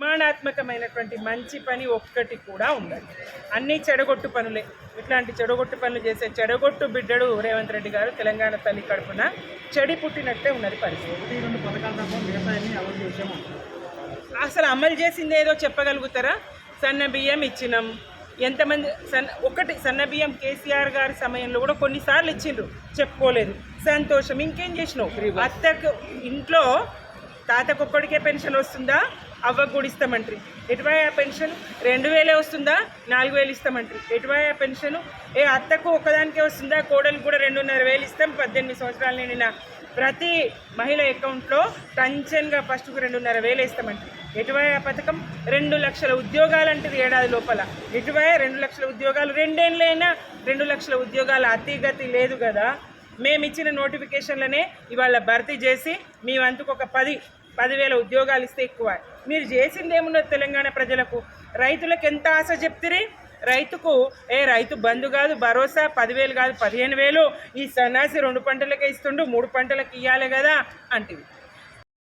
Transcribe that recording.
నిర్మాణాత్మకమైనటువంటి మంచి పని ఒక్కటి కూడా ఉండదు అన్నీ చెడగొట్టు పనులే. ఇట్లాంటి చెడగొట్టు పనులు చేసే చెడగొట్టు బిడ్డడు రేవంత్ రెడ్డి గారు తెలంగాణ తల్లి కడుపున చెడి పుట్టినట్టే ఉన్నది పరిస్థితి. అసలు అమలు చేసింది ఏదో చెప్పగలుగుతారా? సన్న బియ్యం ఇచ్చినాం. ఎంతమంది సన్న ఒకటి సన్న బియ్యం కేసీఆర్ గారి సమయంలో కూడా కొన్నిసార్లు ఇచ్చిండ్రు. చెప్పుకోలేదు. సంతోషం. ఇంకేం చేసినావు? అత్తకు ఇంట్లో తాతకొక్కడికే పెన్షన్ వస్తుందా? అవ్వకు కూడా ఎటువై ఆ పెన్షన్? రెండు వేలే వస్తుందా? నాలుగు వేలు ఇస్తామంటారు. ఎటువై ఆ పెన్షన్? ఏ అత్తకు ఒక్కదానికే వస్తుందా? కోడలు కూడా రెండున్నర వేలు ఇస్తాం. పద్దెనిమిది సంవత్సరాలు నిండిన ప్రతి మహిళ అకౌంట్లో టంచన్గా ఫస్ట్కు రెండున్నర వేలు వేస్తామంట్రి ఎటువై ఆ పథకం? రెండు లక్షల ఉద్యోగాలు అంటది ఏడాది లోపల. ఎటువై రెండు లక్షల ఉద్యోగాలు. రెండేళ్ళైనా రెండు లక్షల ఉద్యోగాల అతిగతి లేదు కదా. మేము ఇచ్చిన నోటిఫికేషన్లనే ఇవాళ భర్తీ చేసి మీ వంతుకు ఒక పది పదివేల ఉద్యోగాలు ఇస్తే ఎక్కువ. మీరు చేసింది తెలంగాణ ప్రజలకు? రైతులకు ఎంత ఆశ చెప్తిరి? రైతుకు ఏ రైతు బంధు కాదు భరోసా పదివేలు కాదు పదిహేను వేలు. ఈ సన్నాసి రెండు పంటలకే ఇస్తుండు మూడు పంటలకు ఇవ్వాలి కదా అంటివి.